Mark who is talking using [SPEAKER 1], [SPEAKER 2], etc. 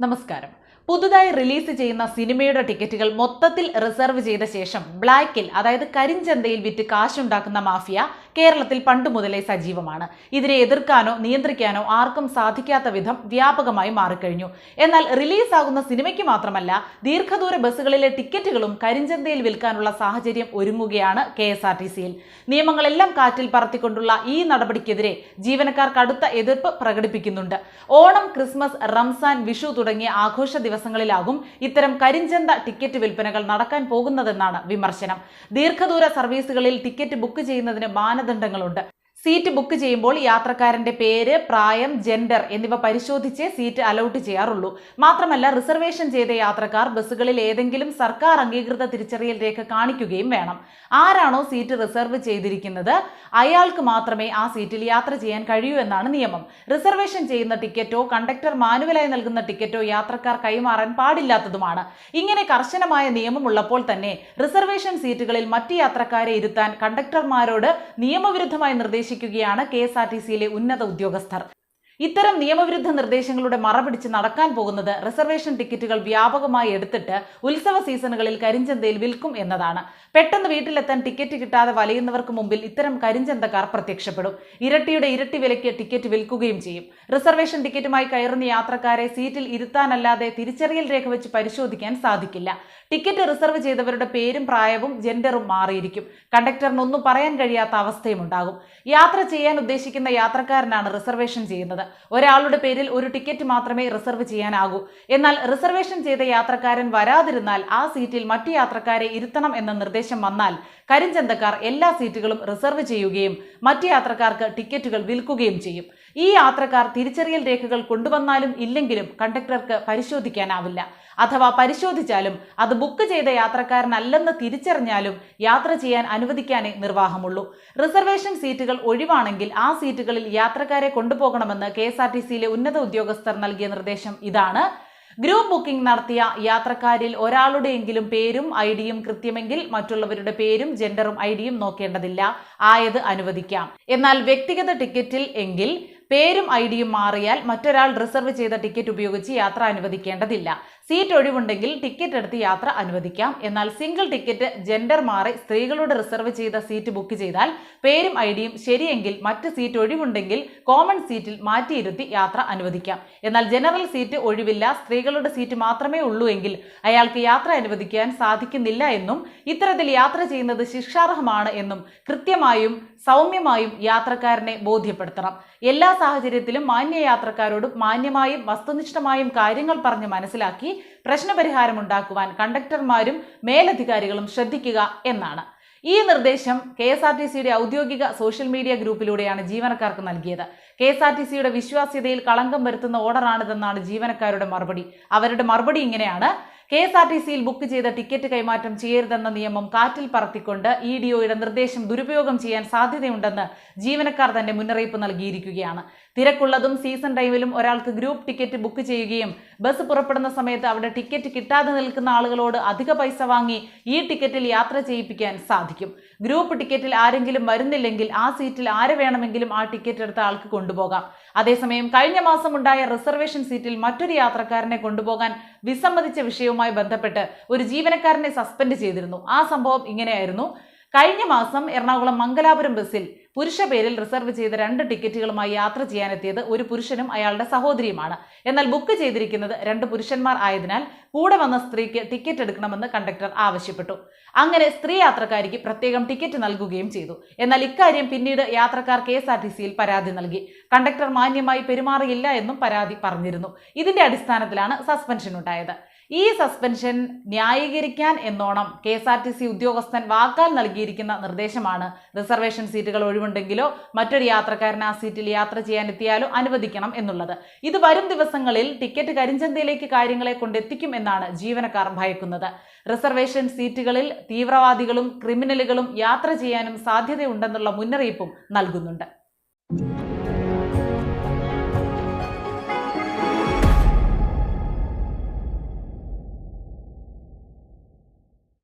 [SPEAKER 1] നമസ്കാരം. പുതുതായി റിലീസ് ചെയ്യുന്ന സിനിമയുടെ ടിക്കറ്റുകൾ മൊത്തത്തിൽ റിസർവ് ചെയ്ത ശേഷം ബ്ലാക്കിൽ അതായത് കരിഞ്ചന്തയിൽ വിറ്റ് കാശുണ്ടാക്കുന്ന മാഫിയ കേരളത്തിൽ പണ്ട് മുതലേ സജീവമാണ്. ഇതിനെ എതിർക്കാനോ നിയന്ത്രിക്കാനോ ആർക്കും സാധിക്കാത്ത വിധം വ്യാപകമായി മാറിക്കഴിഞ്ഞു. എന്നാൽ റിലീസാകുന്ന സിനിമയ്ക്ക് മാത്രമല്ല ദീർഘദൂര ബസ്സുകളിലെ ടിക്കറ്റുകളും കരിഞ്ചന്തയിൽ വിൽക്കാനുള്ള സാഹചര്യം ഒരുങ്ങുകയാണ് കെ എസ് ആർ ടി സിയിൽ. നിയമങ്ങളെല്ലാം കാറ്റിൽ പറത്തിക്കൊണ്ടുള്ള ഈ നടപടിക്കെതിരെ ജീവനക്കാർ കടുത്ത എതിർപ്പ് പ്രകടിപ്പിക്കുന്നുണ്ട്. ഓണം ക്രിസ്മസ് റംസാൻ വിഷു തുടങ്ങിയ ആഘോഷ ദിവസങ്ങളിലാകും ഇത്തരം കരിഞ്ചന്ത ടിക്കറ്റ് വിൽപ്പനകൾ നടക്കാൻ പോകുന്നതെന്നാണ് വിമർശനം. ദീർഘദൂര സർവീസുകളിൽ ടിക്കറ്റ് ബുക്ക് ചെയ്യുന്നതിന് മാനദണ്ഡങ്ങളുണ്ട്. സീറ്റ് ബുക്ക് ചെയ്യുമ്പോൾ യാത്രക്കാരന്റെ പേര് പ്രായം ജെൻഡർ എന്നിവ പരിശോധിച്ച് സീറ്റ് അലൗട്ട് ചെയ്യാറുള്ളൂ. മാത്രമല്ല റിസർവേഷൻ ചെയ്ത യാത്രക്കാർ ബസ്സുകളിൽ ഏതെങ്കിലും സർക്കാർ അംഗീകൃത തിരിച്ചറിയൽ രേഖ കാണിക്കുകയും വേണം. ആരാണോ സീറ്റ് റിസർവ് ചെയ്തിരിക്കുന്നത്? അയാൾക്ക് മാത്രമേ ആ സീറ്റിൽ യാത്ര ചെയ്യാൻ കഴിയൂ എന്നാണ് നിയമം. റിസർവേഷൻ ചെയ്യുന്ന ടിക്കറ്റോ കണ്ടക്ടർ മാനുവലായി നൽകുന്ന ടിക്കറ്റോ യാത്രക്കാർ കൈമാറാൻ പാടില്ലാത്തതുമാണ്. ഇങ്ങനെ കർശനമായ നിയമമുള്ളപ്പോൾ തന്നെ റിസർവേഷൻ സീറ്റുകളിൽ മറ്റ് യാത്രക്കാരെ ഇരുത്താൻ കണ്ടക്ടർമാരോട് നിയമവിരുദ്ധമായി നിർദ്ദേശിക്കുകയാണ് കെ എസ് ആർ ടി സിയിലെ ഉന്നത ഉദ്യോഗസ്ഥർ ഇത്തരം നിയമവിരുദ്ധ നിർദ്ദേശങ്ങളുടെ മറപിടിച്ച് നടക്കാൻ പോകുന്നത് റിസർവേഷൻ ടിക്കറ്റുകൾ വ്യാപകമായി എടുത്തിട്ട് ഉത്സവ സീസണുകളിൽ കരിഞ്ചന്തയിൽ വിൽക്കും എന്നതാണ്. പെട്ടെന്ന് വീട്ടിലെത്താൻ ടിക്കറ്റ് കിട്ടാതെ വലയുന്നവർക്ക് മുമ്പിൽ ഇത്തരം കരിഞ്ചന്തക്കാർ പ്രത്യക്ഷപ്പെടും. ഇരട്ടിയുടെ ഇരട്ടി വിലയ്ക്ക് ടിക്കറ്റ് വിൽക്കുകയും ചെയ്യും. റിസർവേഷൻ ടിക്കറ്റുമായി കയറുന്ന യാത്രക്കാരെ സീറ്റിൽ ഇരുത്താനല്ലാതെ തിരിച്ചറിയൽ രേഖ വെച്ച് പരിശോധിക്കാൻ സാധിക്കില്ല. ടിക്കറ്റ് റിസർവ് ചെയ്തവരുടെ പേരും പ്രായവും ജെൻഡറും മാറിയിരിക്കും. കണ്ടക്ടറിനൊന്നും പറയാൻ കഴിയാത്ത അവസ്ഥയും ഉണ്ടാകും യാത്ര ചെയ്യാൻ ഉദ്ദേശിക്കുന്ന യാത്രക്കാരനാണ് റിസർവേഷൻ ചെയ്യുന്നത്. ഒരാളുടെ പേരിൽ ഒരു ടിക്കറ്റ് മാത്രമേ റിസർവ് ചെയ്യാനാകൂ. എന്നാൽ റിസർവേഷൻ ചെയ്ത യാത്രക്കാരൻ വരാതിരുന്നാൽ ആ സീറ്റിൽ മറ്റു യാത്രക്കാരെ ഇരുത്തണം എന്ന നിർദ്ദേശം വന്നാൽ കരിഞ്ചന്തക്കാർ എല്ലാ സീറ്റുകളും റിസർവ് ചെയ്യുകയും മറ്റു യാത്രക്കാർക്ക് ടിക്കറ്റുകൾ വിൽക്കുകയും ചെയ്യും. ഈ യാത്രക്കാർ തിരിച്ചറിയൽ രേഖകൾ കൊണ്ടുവന്നാലും ഇല്ലെങ്കിലും കണ്ടക്ടർക്ക് പരിശോധിക്കാനാവില്ല. അഥവാ പരിശോധിച്ചാലും അത് ബുക്ക് ചെയ്ത യാത്രക്കാരനല്ലെന്ന് തിരിച്ചറിഞ്ഞാലും യാത്ര ചെയ്യാൻ അനുവദിക്കാനേ നിർവാഹമുള്ളൂ. റിസർവേഷൻ സീറ്റുകൾ ഒഴിവാണെങ്കിൽ ആ സീറ്റുകളിൽ യാത്രക്കാരെ കൊണ്ടുപോകണമെന്ന് കെ എസ് ആർ ടി സിയിലെ ഉന്നത ഉദ്യോഗസ്ഥർ നൽകിയ നിർദ്ദേശം ഇതാണ്. ഗ്രൂപ്പ് ബുക്കിംഗ് നടത്തിയ യാത്രക്കാരിൽ ഒരാളുടെയെങ്കിലും പേരും ഐ ഡിയും കൃത്യമെങ്കിൽ മറ്റുള്ളവരുടെ പേരും ജെൻഡറും ഐ ഡിയും നോക്കേണ്ടതില്ല. ആയത് അനുവദിക്കാം. എന്നാൽ വ്യക്തിഗത ടിക്കറ്റിൽ എങ്കിൽ പേരും ഐ ഡിയും മാറിയാൽ മറ്റൊരാൾ റിസർവ് ചെയ്ത ടിക്കറ്റ് ഉപയോഗിച്ച് യാത്ര അനുവദിക്കേണ്ടതില്ല. സീറ്റ് ഒഴിവുണ്ടെങ്കിൽ ടിക്കറ്റ് എടുത്ത് യാത്ര അനുവദിക്കാം. എന്നാൽ സിംഗിൾ ടിക്കറ്റ് ജെൻഡർ മാറി സ്ത്രീകളോട് റിസർവ് ചെയ്ത സീറ്റ് ബുക്ക് ചെയ്താൽ പേരും ഐ ഡിയും ശരിയെങ്കിൽ മറ്റ് സീറ്റ് ഒഴിവുണ്ടെങ്കിൽ കോമൺ സീറ്റിൽ മാറ്റിയിരുത്തി യാത്ര അനുവദിക്കാം. എന്നാൽ ജനറൽ സീറ്റ് ഒഴിവില്ല. സ്ത്രീകളുടെ സീറ്റ് മാത്രമേ ഉള്ളൂ എങ്കിൽ അയാൾക്ക് യാത്ര അനുവദിക്കാൻ സാധിക്കുന്നില്ല എന്നും ഇത്തരത്തിൽ യാത്ര ചെയ്യുന്നത് ശിക്ഷാർഹമാണ് എന്നും കൃത്യമായും സൗമ്യമായും യാത്രക്കാരനെ ബോധ്യപ്പെടുത്തണം. എല്ലാ സാഹചര്യത്തിലും മാന്യ യാത്രക്കാരോടും മാന്യമായും വസ്തുനിഷ്ഠമായും കാര്യങ്ങൾ പറഞ്ഞ് മനസ്സിലാക്കി പ്രശ്നപരിഹാരം ഉണ്ടാക്കുവാൻ കണ്ടക്ടർമാരും മേലധികാരികളും ശ്രദ്ധിക്കുക എന്നാണ്. ഈ നിർദ്ദേശം കെ എസ് ആർ ടി സിയുടെ ഔദ്യോഗിക സോഷ്യൽ മീഡിയ ഗ്രൂപ്പിലൂടെയാണ് ജീവനക്കാർക്ക് നൽകിയത്. കെ എസ് ആർ ടി സിയുടെ വിശ്വാസ്യതയിൽ കളങ്കം വരുത്തുന്ന ഓർഡറാണിതെന്നാണ് ജീവനക്കാരുടെ മറുപടി. അവരുടെ മറുപടി ഇങ്ങനെയാണ്. കെ എസ് ആർ ടി സിയിൽ ബുക്ക് ചെയ്ത ടിക്കറ്റ് കൈമാറ്റം ചെയ്യരുതെന്ന നിയമം കാറ്റിൽ പറത്തിക്കൊണ്ട് ഇ ഡി ഒയുടെ നിർദ്ദേശം ദുരുപയോഗം ചെയ്യാൻ സാധ്യതയുണ്ടെന്ന് ജീവനക്കാർ തന്നെ മുന്നറിയിപ്പ് നൽകിയിരിക്കുകയാണ്. തിരക്കുള്ളതും സീസൺ ടൈമിലും ഒരാൾക്ക് ഗ്രൂപ്പ് ടിക്കറ്റ് ബുക്ക് ചെയ്യുകയും ബസ് പുറപ്പെടുന്ന സമയത്ത് അവിടെ ടിക്കറ്റ് കിട്ടാതെ നിൽക്കുന്ന ആളുകളോട് അധിക പൈസ വാങ്ങി ഈ ടിക്കറ്റിൽ യാത്ര ചെയ്യിപ്പിക്കാൻ സാധിക്കും. ഗ്രൂപ്പ് ടിക്കറ്റിൽ ആരെങ്കിലും വരുന്നില്ലെങ്കിൽ ആ സീറ്റിൽ ആരെ വേണമെങ്കിലും ആ ടിക്കറ്റ് എടുത്ത ആൾക്ക് കൊണ്ടുപോകാം. അതേസമയം കഴിഞ്ഞ മാസം ഉണ്ടായ റിസർവേഷൻ സീറ്റിൽ മറ്റൊരു യാത്രക്കാരനെ കൊണ്ടുപോകാൻ വിസമ്മതിച്ച വിഷയവുമായി ബന്ധപ്പെട്ട് ഒരു ജീവനക്കാരനെ സസ്പെൻഡ് ചെയ്തിരുന്നു. ആ സംഭവം ഇങ്ങനെയായിരുന്നു. കഴിഞ്ഞ മാസം എറണാകുളം മംഗലാപുരം ബസ്സിൽ പുരുഷ പേരിൽ റിസർവ് ചെയ്ത രണ്ട് ടിക്കറ്റുകളുമായി യാത്ര ചെയ്യാനെത്തിയത് ഒരു പുരുഷനും അയാളുടെ സഹോദരിയുമാണ്. എന്നാൽ ബുക്ക് ചെയ്തിരിക്കുന്നത് രണ്ട് പുരുഷന്മാർ ആയതിനാൽ കൂടെ വന്ന സ്ത്രീക്ക് ടിക്കറ്റ് എടുക്കണമെന്ന് കണ്ടക്ടർ ആവശ്യപ്പെട്ടു. അങ്ങനെ സ്ത്രീ യാത്രക്കാരിക്ക് പ്രത്യേകം ടിക്കറ്റ് നൽകുകയും ചെയ്തു. എന്നാൽ ഇക്കാര്യം പിന്നീട് യാത്രക്കാർ കെ എസ് ആർ ടി സിയിൽ പരാതി നൽകി. കണ്ടക്ടർ മാന്യമായി പെരുമാറിയില്ല എന്നും പരാതി പറഞ്ഞിരുന്നു. ഇതിന്റെ അടിസ്ഥാനത്തിലാണ് സസ്പെൻഷൻ ഉണ്ടായത് ഈ സസ്പെൻഷൻ ന്യായീകരിക്കാൻ എന്നോണം K S R T C ഉദ്യോഗസ്ഥൻ വാക്കാൽ നൽകിയിരിക്കുന്ന നിർദ്ദേശമാണ്. റിസർവേഷൻ സീറ്റുകൾ ഒഴിവുണ്ടെങ്കിലോ മറ്റൊരു യാത്രക്കാരൻ ആ സീറ്റിൽ യാത്ര ചെയ്യാൻ എത്തിയാലോ അനുവദിക്കണം എന്നുള്ളത്. ഇത് വരും ദിവസങ്ങളിൽ ടിക്കറ്റ് കരിഞ്ചന്തയിലേക്ക് കാര്യങ്ങളെ കൊണ്ടെത്തിക്കും എന്നാണ് ജീവനക്കാർ ഭയക്കുന്നത്. റിസർവേഷൻ സീറ്റുകളിൽ തീവ്രവാദികളും ക്രിമിനലുകളും യാത്ര ചെയ്യാനും സാധ്യതയുണ്ടെന്നുള്ള മുന്നറിയിപ്പും നൽകുന്നുണ്ട്.